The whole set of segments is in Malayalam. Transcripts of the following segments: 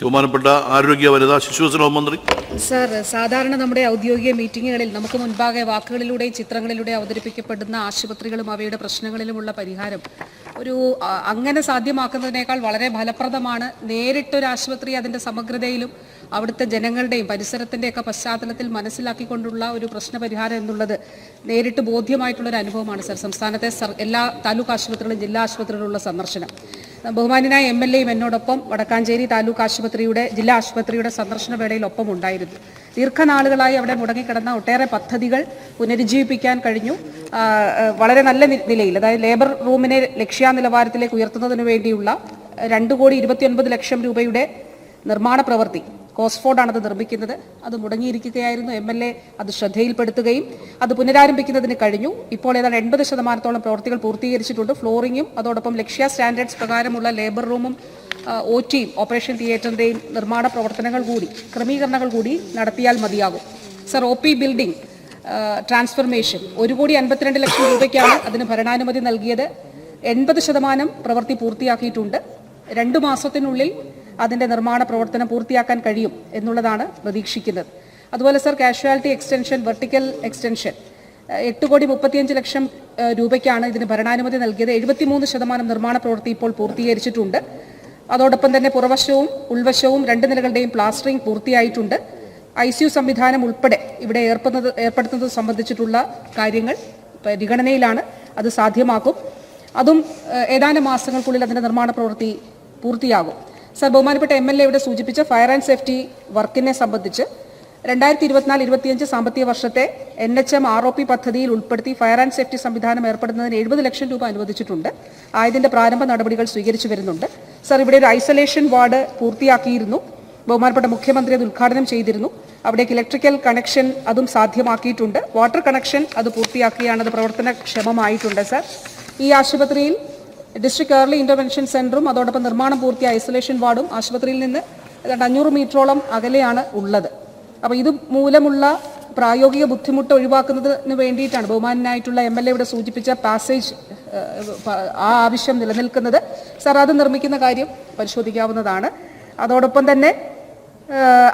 ബഹുമാനപ്പെട്ട ആരോഗ്യ വനിതാ ശിശുവികസന മന്ത്രി. സർ സാധാരണ നമ്മുടെ ഔദ്യോഗിക മീറ്റിങ്ങുകളിൽ നമുക്ക് മുൻപാകെ വാക്കുകളിലൂടെയും ചിത്രങ്ങളിലൂടെ അവതരിപ്പിക്കപ്പെടുന്ന ആശുപത്രികളും അവയുടെ പ്രശ്നങ്ങളിലുമുള്ള പരിഹാരം ഒരു അങ്ങനെ സാധ്യമാക്കുന്നതിനേക്കാൾ വളരെ ഫലപ്രദമാണ് നേരിട്ടൊരു ആശുപത്രി അതിന്റെ സമഗ്രതയിലും അവിടുത്തെ ജനങ്ങളുടെയും പരിസരത്തിന്റെയൊക്കെ പശ്ചാത്തലത്തിൽ മനസ്സിലാക്കിക്കൊണ്ടുള്ള ഒരു പ്രശ്നപരിഹാരം എന്നുള്ളത് നേരിട്ട് ബോധ്യമായിട്ടുള്ളൊരു അനുഭവമാണ് സർ. സംസ്ഥാനത്തെ എല്ലാ താലൂക്ക് ആശുപത്രികളും ജില്ലാ ആശുപത്രികളിലുള്ള സന്ദർശനം. ബഹുമാനായ എം എൽ എയും എന്നോടൊപ്പം വടക്കാഞ്ചേരി താലൂക്ക് ആശുപത്രിയുടെ ജില്ലാ ആശുപത്രിയുടെ സന്ദർശന വേളയിൽ ഒപ്പം ഉണ്ടായിരുന്നു ദീർഘനാളുകളായി അവിടെ മുടങ്ങിക്കിടന്ന ഒട്ടേറെ പദ്ധതികൾ പുനരുജ്ജീവിപ്പിക്കാൻ കഴിഞ്ഞു. വളരെ നല്ല നിലയിൽ അതായത് ലേബർ റൂമിനെ ലക്ഷ്യാ നിലവാരത്തിലേക്ക് ഉയർത്തുന്നതിന് വേണ്ടിയുള്ള രണ്ട് കോടി ഇരുപത്തിയൊൻപത് ലക്ഷം രൂപയുടെ നിർമ്മാണ പ്രവൃത്തി കോസ്ഫോർഡാണ് അത് നിർമ്മിക്കുന്നത്. അത് മുടങ്ങിയിരിക്കുകയായിരുന്നു. എം എൽ എ അത് ശ്രദ്ധയിൽപ്പെടുത്തുകയും അത് പുനരാരംഭിക്കുന്നതിന് കഴിഞ്ഞു. ഇപ്പോൾ ഏതാണ്ട് എൺപത് ശതമാനത്തോളം പ്രവൃത്തികൾ പൂർത്തീകരിച്ചിട്ടുണ്ട്. ഫ്ലോറിങ്ങും അതോടൊപ്പം ലക്ഷ്യ സ്റ്റാൻഡേർഡ്സ് പ്രകാരമുള്ള ലേബർ റൂമും ഒ ടിയും ഓപ്പറേഷൻ തിയേറ്ററിന്റെയും നിർമ്മാണ പ്രവർത്തനങ്ങൾ കൂടി ക്രമീകരണങ്ങൾ കൂടി നടത്തിയാൽ മതിയാകും. Sir O P building transformation ഒരു കോടി അൻപത്തിരണ്ട് ലക്ഷം രൂപയ്ക്കാണ് അതിന് ഭരണാനുമതി നൽകിയത്. എൺപത് ശതമാനം പ്രവൃത്തി പൂർത്തിയാക്കിയിട്ടുണ്ട്. രണ്ട് മാസത്തിനുള്ളിൽ അതിന്റെ നിർമ്മാണ പ്രവർത്തനം പൂർത്തിയാക്കാൻ കഴിയും എന്നുള്ളതാണ് പ്രതീക്ഷിക്കുന്നത്. അതുപോലെ sir casualty extension vertical extension എട്ട് കോടി മുപ്പത്തിയഞ്ച് ലക്ഷം രൂപയ്ക്കാണ് ഇതിന് ഭരണാനുമതി നൽകിയത്. എഴുപത്തിമൂന്ന് ശതമാനം നിർമ്മാണ പ്രവൃത്തി ഇപ്പോൾ പൂർത്തീകരിച്ചിട്ടുണ്ട്. അതോടൊപ്പം തന്നെ പുറവശവും ഉൾവശവും രണ്ട് നിലകളുടെയും പ്ലാസ്റ്ററിംഗ് പൂർത്തിയായിട്ടുണ്ട്. ഐ സി യു സംവിധാനം ഉൾപ്പെടെ ഇവിടെ ഏർപ്പെടുന്നത് ഏർപ്പെടുത്തുന്നത് സംബന്ധിച്ചിട്ടുള്ള കാര്യങ്ങൾ പരിഗണനയിലാണ് അത് സാധ്യമാക്കും. അതും ഏതാനും മാസങ്ങൾക്കുള്ളിൽ അതിന്റെ നിർമ്മാണ പ്രവൃത്തി പൂർത്തിയാകും. സർ ബഹുമാനപ്പെട്ട എം എൽ എ ഇവിടെ സൂചിപ്പിച്ച ഫയർ ആൻഡ് സേഫ്റ്റി വർക്കിനെ സംബന്ധിച്ച് രണ്ടായിരത്തി ഇരുപത്തിനാല് ഇരുപത്തിയഞ്ച് സാമ്പത്തിക വർഷത്തെ N H M R O P പദ്ധതിയിൽ ഉൾപ്പെടുത്തി ഫയർ ആൻഡ് സേഫ്റ്റി സംവിധാനം ഏർപ്പെടുന്നതിന് എഴുപത് ലക്ഷം രൂപ അനുവദിച്ചിട്ടുണ്ട്. ആയതിന്റെ പ്രാരംഭ നടപടികൾ സ്വീകരിച്ചു വരുന്നുണ്ട്. സർ ഇവിടെ ഒരു ഐസൊലേഷൻ വാർഡ് പൂർത്തിയാക്കിയിരുന്നു. ബഹുമാനപ്പെട്ട മുഖ്യമന്ത്രി അത് ഉദ്ഘാടനം ചെയ്തിരുന്നു. അവിടേക്ക് ഇലക്ട്രിക്കൽ കണക്ഷൻ അതും സാധ്യമാക്കിയിട്ടുണ്ട്. വാട്ടർ കണക്ഷൻ അത് പൂർത്തിയാക്കിയാണ് അത് പ്രവർത്തനക്ഷമമായിട്ടുണ്ട് സർ. ഈ ആശുപത്രിയിൽ ഡിസ്ട്രിക്ട് ഏർലി ഇന്റർവെൻഷൻ സെന്ററും അതോടൊപ്പം നിർമ്മാണം പൂർത്തിയ ഐസൊലേഷൻ വാർഡും ആശുപത്രിയിൽ നിന്ന് ഏതാണ്ട് അഞ്ഞൂറ് മീറ്ററോളം അകലെയാണ് ഉള്ളത്. അപ്പോൾ ഇത് മൂലമുള്ള പ്രായോഗിക ബുദ്ധിമുട്ട് ഒഴിവാക്കുന്നതിന് വേണ്ടിയിട്ടാണ് ബഹുമാനായിട്ടുള്ള എം എൽ എ ഇവിടെ സൂചിപ്പിച്ച പാസേജ് ആ ആവശ്യം നിലനിൽക്കുന്നത്. സാർ അത് നിർമ്മിക്കുന്ന കാര്യം പരിശോധിക്കാവുന്നതാണ്. അതോടൊപ്പം തന്നെ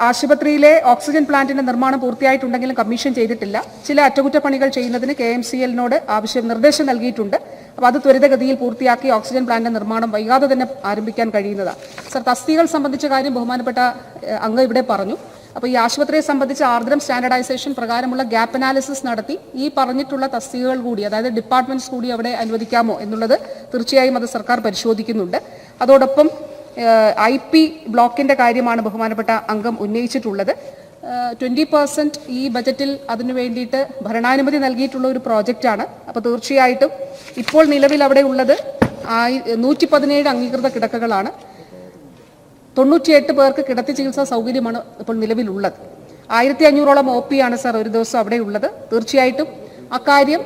ആശുപത്രിയിലെ ഓക്സിജൻ പ്ലാന്റിന്റെ നിർമ്മാണം പൂർത്തിയായിട്ടുണ്ടെങ്കിലും കമ്മീഷൻ ചെയ്തിട്ടില്ല. ചില അറ്റകുറ്റപ്പണികൾ ചെയ്യുന്നതിന് കെ എം സി എല്ലിനോട് ആവശ്യം നിർദ്ദേശം നൽകിയിട്ടുണ്ട്. അപ്പോൾ അത് ത്വരിതഗതിയിൽ പൂർത്തിയാക്കി ഓക്സിജൻ പ്ലാന്റ് നിർമ്മാണം വൈകാതെ തന്നെ ആരംഭിക്കാൻ കഴിയുന്നതാണ് സർ തസ്തികൾ സംബന്ധിച്ച കാര്യം ബഹുമാനപ്പെട്ട അംഗം ഇവിടെ പറഞ്ഞു. അപ്പോൾ ഈ ആശുപത്രിയെ സംബന്ധിച്ച് ആർദ്രം സ്റ്റാൻഡർഡൈസേഷൻ പ്രകാരമുള്ള ഗ്യാപ്പ് അനാലിസിസ് നടത്തി ഈ പറഞ്ഞിട്ടുള്ള തസ്തികകൾ കൂടി അതായത് ഡിപ്പാർട്ട്മെന്റ്സ് കൂടി അവിടെ അനുവദിക്കാമോ എന്നുള്ളത് തീർച്ചയായും അത് സർക്കാർ പരിശോധിക്കുന്നുണ്ട്. അതോടൊപ്പം ഐ പി ബ്ലോക്കിന്റെ കാര്യമാണ് ബഹുമാനപ്പെട്ട അംഗം ഉന്നയിച്ചിട്ടുള്ളത്. ട്വന്റി പെർസെന്റ് ഈ ബജറ്റിൽ അതിനു വേണ്ടിയിട്ട് ഭരണാനുമതി നൽകിയിട്ടുള്ള ഒരു പ്രോജക്റ്റാണ്. അപ്പോൾ തീർച്ചയായിട്ടും ഇപ്പോൾ നിലവിൽ അവിടെ ഉള്ളത് ആയി നൂറ്റി പതിനേഴ് അംഗീകൃത കിടക്കകളാണ്. തൊണ്ണൂറ്റിയെട്ട് പേർക്ക് കിടത്തി ചികിത്സാ സൗകര്യമാണ് ഇപ്പോൾ നിലവിലുള്ളത്. ആയിരത്തി അഞ്ഞൂറോളം ഒ പി ആണ് സാർ ഒരു ദിവസം അവിടെ ഉള്ളത്. തീർച്ചയായിട്ടും അക്കാര്യം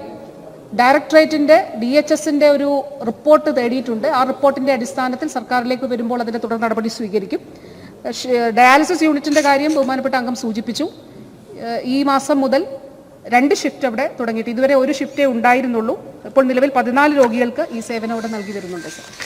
ഡയറക്ടറേറ്റിന്റെ ഡി എച്ച് എസിന്റെ ഒരു റിപ്പോർട്ട് തേടിയിട്ടുണ്ട്. ആ റിപ്പോർട്ടിന്റെ അടിസ്ഥാനത്തിൽ സർക്കാരിലേക്ക് വരുമ്പോൾ അതിന്റെ തുടർ നടപടി സ്വീകരിക്കും. ഡയാലിസിസ് യൂണിറ്റിന്റെ കാര്യം ബഹുമാനപ്പെട്ട അംഗം സൂചിപ്പിച്ചു. ഈ മാസം മുതൽ രണ്ട് ഷിഫ്റ്റ് അവിടെ തുടങ്ങിയിട്ട് ഇതുവരെ ഒരു ഷിഫ്റ്റേ ഉണ്ടായിരുന്നുള്ളൂ. ഇപ്പോൾ നിലവിൽ പതിനാല് രോഗികൾക്ക് ഈ സേവനം അവിടെ നൽകി വരുന്നുണ്ട് സാർ.